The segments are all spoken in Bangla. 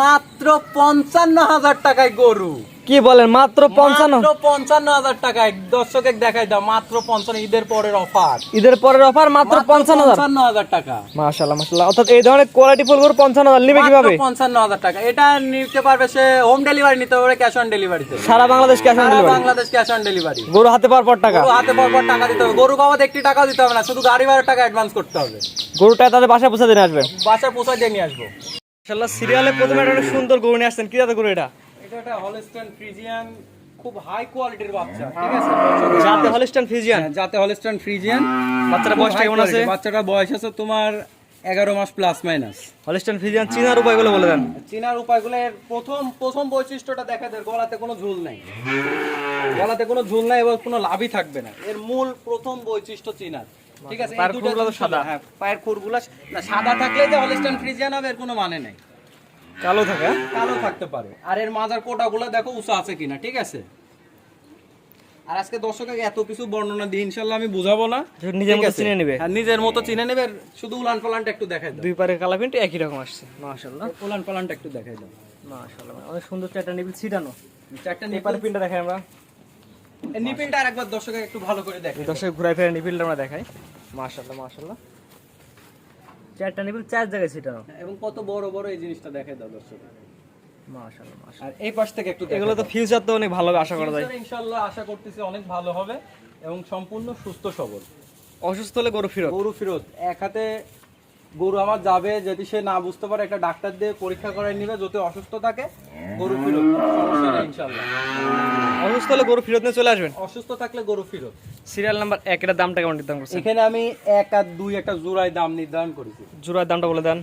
মাত্র পঞ্চান্ন হাজার টাকায় গরু। কি বলেন মাত্র পঞ্চান্ন? পঞ্চান্ন হাজার টাকায়। দর্শকে দেখাই দাও মাত্র পঞ্চান্ন ঈদের পরের অফার ঈদের পরের অফার মাত্র পঞ্চান্ন হাজার? পঞ্চান্ন হাজার টাকা। মাশাল্লাহ মাশাল্লাহ অর্থাৎ এই ধরনের কোয়ালিটি ফুল গরু পঞ্চান্ন হাজার নিবে কীভাবে? পঞ্চান্ন হাজার টাকা। এটা নিতে পারবে সে হোম ডেলিভারি নিতে পারবে ক্যাশ অন ডেলিভারিতে সারা Bangladesh cash on delivery Bangladesh cash on delivery গরু হাতে পাওয়ার পর টাকা? গরু হাতে পর টাকা দিতে হবে। গরু বাবদ একটি টাকা দিতে হবে না শুধু গাড়ি ভাড়ার টাকা অ্যাডভান্স করতে হবে। গরুটা তাদের বাসায় পৌঁছে দিনে আসবে বাসায় পৌঁছায় দিয়ে নিয়ে আসব। মাশাল্লাহ সিরিয়ালে প্রথমে একটা সুন্দর গরু নিয়ে আসছেন। কি জাতের গরু এটা? এটা একটা হলস্টাইন ফ্রিজিয়ান খুব হাই কোয়ালিটির বাচ্চা ঠিক আছে? জাতে হলিস্টান ফিজিয়ান হ্যাঁ, যাতে হলস্টাইন ফ্রিজিয়ান বাচ্চাটা বয়সটা কেমন আছে? বাচ্চাটার বয়স আছে তোমার এগারো মাস প্লাস মাইনাস হলিস্টান ফিজিয়ান চিনার উপায়গুলো বলে দেন। চিনার উপায়গুলো এর প্রথম প্রথম বৈশিষ্ট্যটা দেখা যায় গলাতে কোনো ঝুল নাই। গলাতে কোনো ঝুল নাই এবং কোনো লাভই থাকবে না। এর মূল প্রথম বৈশিষ্ট্য চিনার। ঠিক আছে এই সাদা। হ্যাঁ পায়ের খুরগুলো না সাদা থাকলে যে হলস্টাইন ফ্রিজিয়ান হবে এর কোনো মানে নাই। কালো থাকে হ্যাঁ? কালো থাকতে পারে। আর এর মাজার কোটাগুলো দেখো উঁচা আছে কিনা ঠিক আছে? আর আজকে দর্শককে এত কিছু বর্ণনা দিই ইনশাল্লাহ আমি বুঝাবো না। নিজের মতো চিনে নেবে। হ্যাঁ, নিজের মতো চিনে নেবে শুধু উলান পালানটা একটু দেখাই দাও। দুই পারে কালা প্রিন্ট একই রকম আসছে মাশাল্লাহ উলান পালানটা একটু দেখাই দাও। মাশাল্লাহ অনেক সুন্দর চারটা নিবিল ছিটানো। চারটা এই নিপার পারে প্রিন্টটা দেখাই আমরা। নিপিলটা আরেকবার দর্শকে একটু ভালো করে দেখে দর্শক ঘুরাই ফেরা নিবিলটা আমরা দেখাই। মাশাল্লাহ মাশাল্লাহ চারটা নিবিল চার জায়গায় ছিটানো এবং কত বড় বড় এই জিনিসটা দেখাই দাও দর্শক। মাশাল্লাহ মাশাল্লাহ আর এই পাশ থেকে একটু এগুলো তো ফিউচার তো অনেক ভালো আশা করা যায়। আশা করতেছি অনেক ভালো হবে এবং সম্পূর্ণ সুস্থ সবল। অসুস্থ হলে গরু ফিরত। গরু ফেরত এক হাতে গরু আমার যাবে যদি সে না বুঝতে পারে একটা ডাক্তার দিয়ে পরীক্ষা করাই নিবে যদি অসুস্থ থাকে গরু ফেরত ইনশাল্লাহ অসুস্থ হলে গরু ফিরত নিয়ে চলে আসবেন? অসুস্থ থাকলে গরু ফেরত। সিরিয়াল নাম্বার এক এটার দামটা কেমন নির্ধারণ করছেন? এখানে আমি এক আর দুই একটা জোড়ায় দাম নির্ধারণ করেছি। জোড়ার দামটা বলে দেন।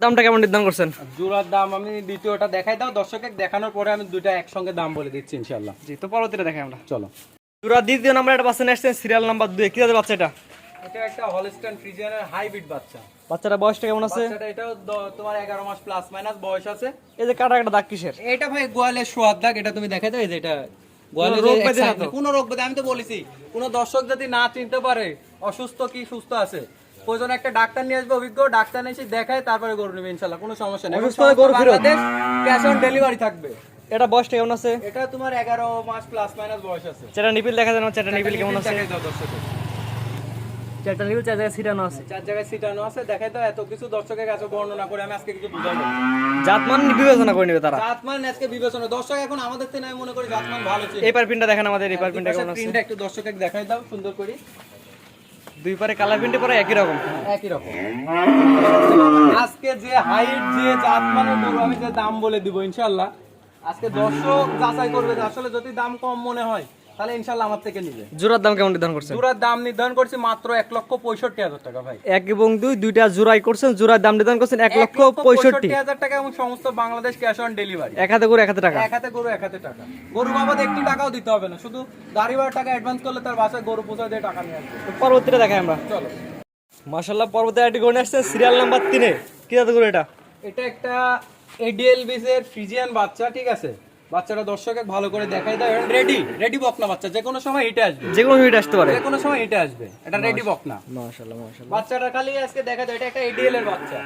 দামটা কেমন নির্ধারণ করছেন? জোড়ার দাম আমি দ্বিতীয়টা দেখাই দাও দর্শকে দেখানোর পরে আমি দুইটা একসঙ্গে দাম বলে দিচ্ছি ইনশাল্লাহ জি তো পরবর্তীটা দেখাই আমরা। চলো। জোড়া দ্বিতীয় নাম্বার একটা বাচ্চা নিয়ে আসছেন সিরিয়াল নাম্বার দুই। কি বাচ্চা এটা? এটা একটা হলস্টাইন ফ্রিজিয়ানের হাইব্রিড বাচ্চা। বাচ্চাটা বয়সটা কেমন আছে? বাচ্চাটা এটাও তোমার এগারো মাস প্লাস মাইনাস বয়স আছে। এই যে কাটা কাটা দাগ কিসের? এটা ভাই গোয়ালের সোয়াদ দাগ এটা তুমি দেখাই দাও এই যে এটা গোয়ালের রোগ যে ব্যাধি না excitement, তো? কোনো রোগ ব্যাধি আমি তো বলেছি কোনো দর্শক যদি না চিনতে পারে অসুস্থ কি সুস্থ আছে প্রয়োজন একটা ডাক্তার নিয়ে আসবে অভিজ্ঞ ডাক্তার এসে দেখায় তারপরে গরু নেবে ইনশাল্লাহ কোনো সমস্যা নেই? ক্যাশ অন ডেলিভারি থাকবে। এটা বয়সটা কেমন আছে? এটা তোমার এগারো মাস প্লাস মাইনাস বয়স আছে। নিপিল দেখা যায় না নিপিল কেমন আছে। চারটা চার জায়গায় ছিটানো আছে। চার জায়গায় সিটানো আছে। দেখাই দাও এত কিছু দর্শকের কাছে বর্ণনা করে আমি আজকে কিছু বুঝাবো। জাতমান বিবেচনা করে নেবে তারা। জাতমান আজকে বিবেচনা। দর্শক এখন আমাদের থেকে আমি মনে করি জাতমান ভালো ছিল। এই দেখেন আমাদের এই কেমন আছে? প্রিন্টটা একটু দর্শকের দেখাই দাও সুন্দর করে। দুই পারে কালার প্রিন্টে পরে একই রকম। একই রকম। আজকে যে হাইট যে জাত মানের গরু আমি যে দাম বলে দিব ইনশাল্লাহ আজকে দর্শক যাচাই করবে আসলে যদি দাম কম মনে হয় তাহলে ইনশাল্লাহ আমার থেকে নিবে। জোড়ার দাম কেমন নির্ধারণ করছেন? জোড়ার দাম নির্ধারণ করছি মাত্র এক লক্ষ পঁয়ষট্টি হাজার টাকা ভাই। এক এবং দুই দুইটা জোড়াই করছেন জোড়ার দাম নির্ধারণ করছেন এক লক্ষ পঁয়ষট্টি। হাজার টাকা এবং সমস্ত বাংলাদেশ ক্যাশ অন ডেলিভারি এক হাতে করে এক হাতে টাকা। এক হাতে গরু এক হাতে টাকা। গরু বাবদ একটি টাকাও দিতে হবে না শুধু গাড়ি ভাড়া টাকা অ্যাডভান্স করলে তার বাসায় গরু পোষা দিয়ে টাকা নিয়ে আসবে। পরবর্তীটা দেখাই আমরা। চলো। মাশাল্লাহ পরবর্তী একটি গড়ে আসছে সিরিয়াল নাম্বার তিনে। কি জাতের গরু এটা? এটা একটা এডিএল বিসের ফ্রিজিয়ান বাচ্চা ঠিক আছে? বাচ্চাটা দর্শকে ভালো করে দেখাই দাও রেডি রেডি বকনা বাচ্চা। যে কোনো সময় হিটে আসবে। যে কোনো মিনিট আসতে পারে। যে কোনো সময় হিটে আসবে। এটা রেডি বকনা। মাশাল্লাহ মাশাল্লাহ। বাচ্চাটা খালি আজকে দেখা যায় এটা একটা এডিএল এর বাচ্চা।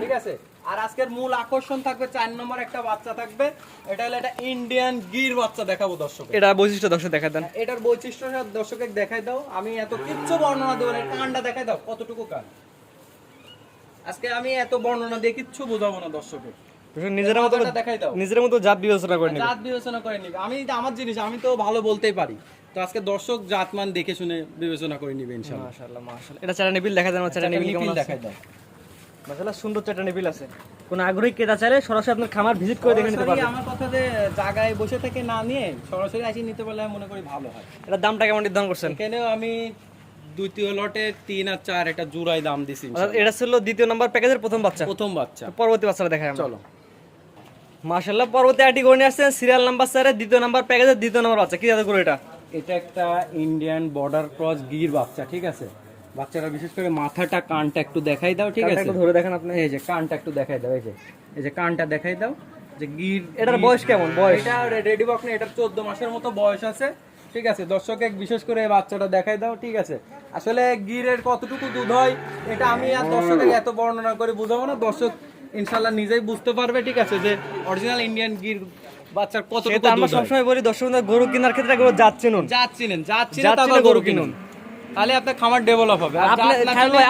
ঠিক আছে? আর আজকের মূল আকর্ষণ থাকবে চার নম্বর একটা বাচ্চা থাকবে। এটা হলো একটা ইন্ডিয়ান গির বাচ্চা দেখাবো দর্শক এটা বৈশিষ্ট্য দর্শক দেখা দেন। এটার বৈশিষ্ট্য দর্শককে দেখাই দাও। আমি এত কিচ্ছু বর্ণনা দেবো না। কানটা দেখাই দাও কতটুকু কান? আজকে আমি এত বর্ণনা দিয়ে কিচ্ছু বোঝাবো না দর্শকের দর্শক নিজের মতো দেখাই দাও। নিজের মতো জাত বিবেচনা করে নেবে। জাত বিবেচনা করে নিবে। আমি আমার জিনিস আমি তো ভালো বলতেই পারি। তো আজকে দর্শক জাতমান দেখে শুনে বিবেচনা করে নিবে ইনশাআল্লাহ। মাশাল্লাহ মাশাল্লাহ এটা নিবিল দেখা যায় না নিবিল কেমন দেখাই দাও। মাশাল্লাহ সুন্দর নিবিল আছে। কোন আগ্রহী ক্রেতা চাইলে সরাসরি আপনার খামার ভিজিট করে দেখে নিতে আমার কথা যে জায়গায় বসে থেকে না নিয়ে সরাসরি আসি নিতে পারলে মনে করি ভালো হয়। এটার দামটা কেমন নির্ধারণ করছেন? এখানেও আমি দ্বিতীয় লটে তিন আর চার এটা জোড়ায় দাম দিছি এটা ছিল দ্বিতীয় নাম্বার প্যাকেজের প্রথম বাচ্চা। প্রথম বাচ্চা। পরবর্তী বাচ্চাটা আমরা। চলো। মাশাল্লাহ পরবর্তী একটি গড়ে নিয়ে আসছেন সিরিয়াল নাম্বার স্যারের দ্বিতীয় নাম্বার প্যাকেজের দ্বিতীয় নাম্বার বাচ্চা। কি জাতের গরু এটা? এটা একটা ইন্ডিয়ান বর্ডার ক্রস গির বাচ্চা ঠিক আছে? বাচ্চারা বিশেষ করে মাথাটা কানটা একটু দেখাই দাও ঠিক আছে? ধরে দেখেন আপনি। এই যে কানটা একটু দেখাই দাও এই যে। এই যে কানটা দেখাই দাও যে গির এটার বয়স কেমন? বয়স? এটা রেডি বক না এটার চোদ্দ মাসের মতো বয়স আছে ঠিক আছে? দর্শকে বিশেষ করে এই বাচ্চাটা দেখাই দাও ঠিক আছে? আসলে গিরের কতটুকু দুধ হয় এটা আমি আর দর্শকে এত বর্ণনা করে বুঝাবো না। দর্শক ইনশাল্লাহ নিজেই বুঝতে পারবে ঠিক আছে যে অরিজিনাল ইন্ডিয়ান গির বাচ্চার কত সেটা আমরা সবসময় বলি দর্শক বন্ধুরা, গরু কেনার ক্ষেত্রে গরু যাচ্ছে নুন যাচ্ছিলেন যাচ্ছিলেন যাচ্ছিলেন তারপর গরু কিনুন। তাহলে আপনার খামার ডেভেলপ হবে।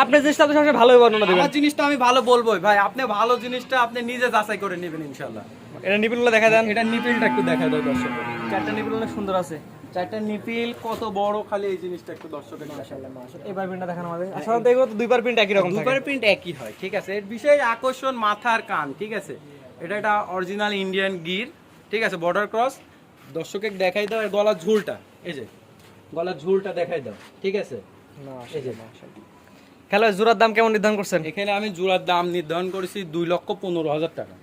আপনি জাত জিনিসটা তো সবসময় ভালোই বর্ণনা দেবেন। আমার জিনিসটা আমি ভালো বলব ভাই। আপনি ভালো জিনিসটা আপনি নিজে যাচাই করে নেবেন ইনশাল্লাহ। এটা নিপিলগুলো দেখা দেন। এটা নিপিলটা একটু দেখা দাও দর্শক। চারটা নিপিল অনেক সুন্দর আছে। চারটা নিপিল কত বড় খালি এই জিনিসটা একটু দর্শকের কাছে এবার প্রিন্টটা দেখানো আমাদের। সাধারণত এগুলো তো দুইবার প্রিন্ট একই রকম থাকে। দুবার প্রিন্ট একই হয় ঠিক আছে? এর বিশেষ আকর্ষণ মাথার কান ঠিক আছে? এটা একটা অরিজিনাল ইন্ডিয়ান গির ঠিক আছে? বর্ডার ক্রস দর্শকের দেখাই দাও এর গলার ঝুলটা। এই যে গলার ঝুলটা দেখাই দাও ঠিক আছে? এই যে। খেলো জোড়ার দাম কেমন নির্ধারণ করছেন? এখানে আমি জোড়ার দাম নির্ধারণ করেছি দুই লক্ষ পনেরো হাজার টাকা।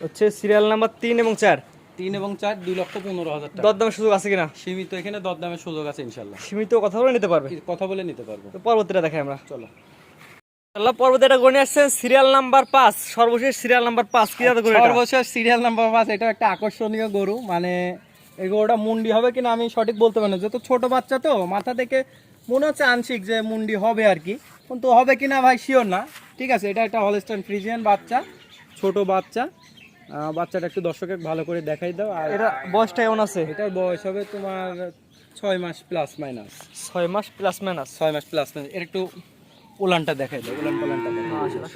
হচ্ছে সিরিয়াল নাম্বার তিন এবং চার। তিন এবং চার দুই লক্ষ পনেরো হাজার টাকা। দরদামের সুযোগ আছে কিনা? সীমিত এখানে দরদামের সুযোগ আছে ইনশাল্লাহ। সীমিত কথা বলে নিতে পারবে? কথা বলে নিতে পারব। তো পরবর্তীটা দেখাই আমরা। চলো। আল্লাহ পর্বতে এটা গণে আসছেন সিরিয়াল নাম্বার পাঁচ। সর্বশেষ সিরিয়াল নাম্বার পাঁচ কি গরু এটা? সর্বশেষ সিরিয়াল নাম্বার পাঁচ এটা একটা আকর্ষণীয় গরু। মানে এই গরুটা মুন্ডি হবে কিনা আমি সঠিক বলতে পারি না। যেহেতু ছোট বাচ্চা তো মাথা থেকে মনে হচ্ছে আংশিক যে মুন্ডি হবে আর কি। কিন্তু হবে কিনা ভাই শিওর না। ঠিক আছে এটা একটা হলস্টাইন ফ্রিজিয়ান বাচ্চা ছোট বাচ্চা। বাচ্চাটা একটু দর্শকের ভালো করে দেখাই দাও। আর এটা বয়সটা কেমন আছে? এটার বয়স হবে তোমার ছয় মাস প্লাস মাইনাস ছয় মাস প্লাস মাইনাস ছয় মাস প্লাস মাইনাস এর একটু উলানটা দেখাই দাও উলান পালানটা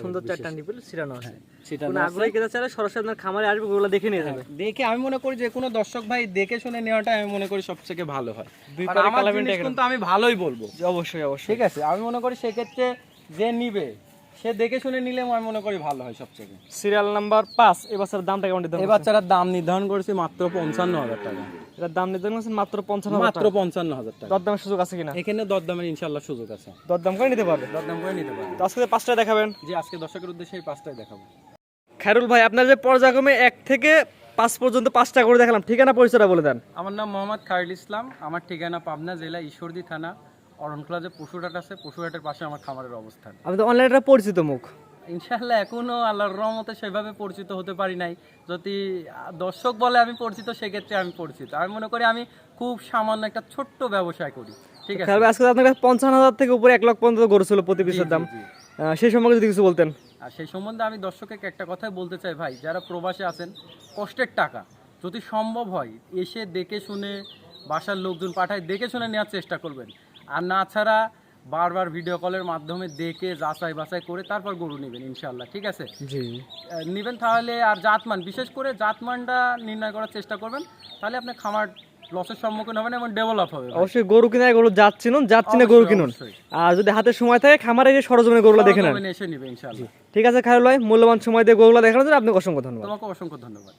সুন্দর চারটা নিপিল সিরানো আছে। সেটা না আগ্রহী কেতা চাইলে সরাসরি আপনার খামারে আসবে গরুগুলো দেখে নিয়ে যাবে। দেখে আমি মনে করি যে কোনো দর্শক ভাই দেখে শুনে নেওয়াটা আমি মনে করি সবথেকে ভালো হয়। দুই পারে। কিন্তু আমি ভালোই বলব। অবশ্যই অবশ্যই। ঠিক আছে আমি মনে করি সেক্ষেত্রে যে নিবে সে দেখে শুনে নিলে আমি মনে করি ভালো হয় সবথেকে সিরিয়াল নাম্বার পাঁচ দামটা কেমন নির্ধারণ এই বাচ্চাটার দাম নির্ধারণ করেছি মাত্র পঞ্চান্ন হাজার টাকা। এটার দাম নির্ধারণ করছেন মাত্র পঞ্চান্ন মাত্র পঞ্চান্ন হাজার টাকা। দরদামের সুযোগ আছে কিনা? এখানে দরদামের ইনশাল্লাহ সুযোগ আছে। দরদাম করে নিতে পারবে? দরদাম করে নিতে পারবে। আজকে যে পাঁচটা দেখাবেন? যে আজকে দর্শকের উদ্দেশ্যে এই পাঁচটাই দেখাবো। খায়রুল ভাই আপনার যে পর্যায়ক্রমে এক থেকে পাঁচ পর্যন্ত পাঁচটা করে দেখালাম ঠিকানা পরিচয়টা বলে দেন। আমার নাম মোহাম্মদ খায়রুল ইসলাম। আমার ঠিকানা পাবনা জেলা ঈশ্বরদী থানা। অরণখোলা যে পশুহাট আছে পশুহাটের পাশে আমার খামারের অবস্থান। আমি তো অনলাইনে পরিচিত মুখ। ইনশাল্লাহ এখনও আল্লাহর রহমতে সেভাবে পরিচিত হতে পারি নাই। যদি দর্শক বলে আমি পরিচিত সেক্ষেত্রে আমি পরিচিত। আমি মনে করি আমি খুব সামান্য একটা ছোট্ট ব্যবসায় করি। ঠিক আছে? আজকে আপনার কাছে পঞ্চান্ন হাজার থেকে উপরে এক লক্ষ পর্যন্ত গরু ছিল প্রতি পিসের দাম। সেই সম্পর্কে যদি কিছু বলতেন। আর সেই সম্বন্ধে আমি দর্শককে একটা কথাই বলতে চাই ভাই যারা প্রবাসে আছেন কষ্টের টাকা। যদি সম্ভব হয় এসে দেখে শুনে বাসার লোকজন পাঠায় দেখে শুনে নেওয়ার চেষ্টা করবেন। আর না ছাড়া বারবার ভিডিও কলের মাধ্যমে দেখে যাচাই বাছাই করে তারপর গরু নেবেন ইনশাল্লাহ ঠিক আছে? জি। নিবেন তাহলে আর জাতমান বিশেষ করে জাতমানটা নির্ণয় করার চেষ্টা করবেন তাহলে আপনি খামার লসের সম্মুখীন হবেন এবং ডেভেলপ হবে অবশ্যই গরু কিনে গরু যাত চিনুন যাত চিনে গরু কিনুন। আর যদি হাতে সময় থাকে খামারে এসে সরজমিনে গরুগুলো দেখে নেন। এসে নিবে ইনশাল্লাহ ঠিক আছে খায়রুল ভাই মূল্যবান সময় দিয়ে গরুগুলো দেখানোর জন্য আপনাকে অসংখ্য ধন্যবাদ। তোমাকে অসংখ্য ধন্যবাদ।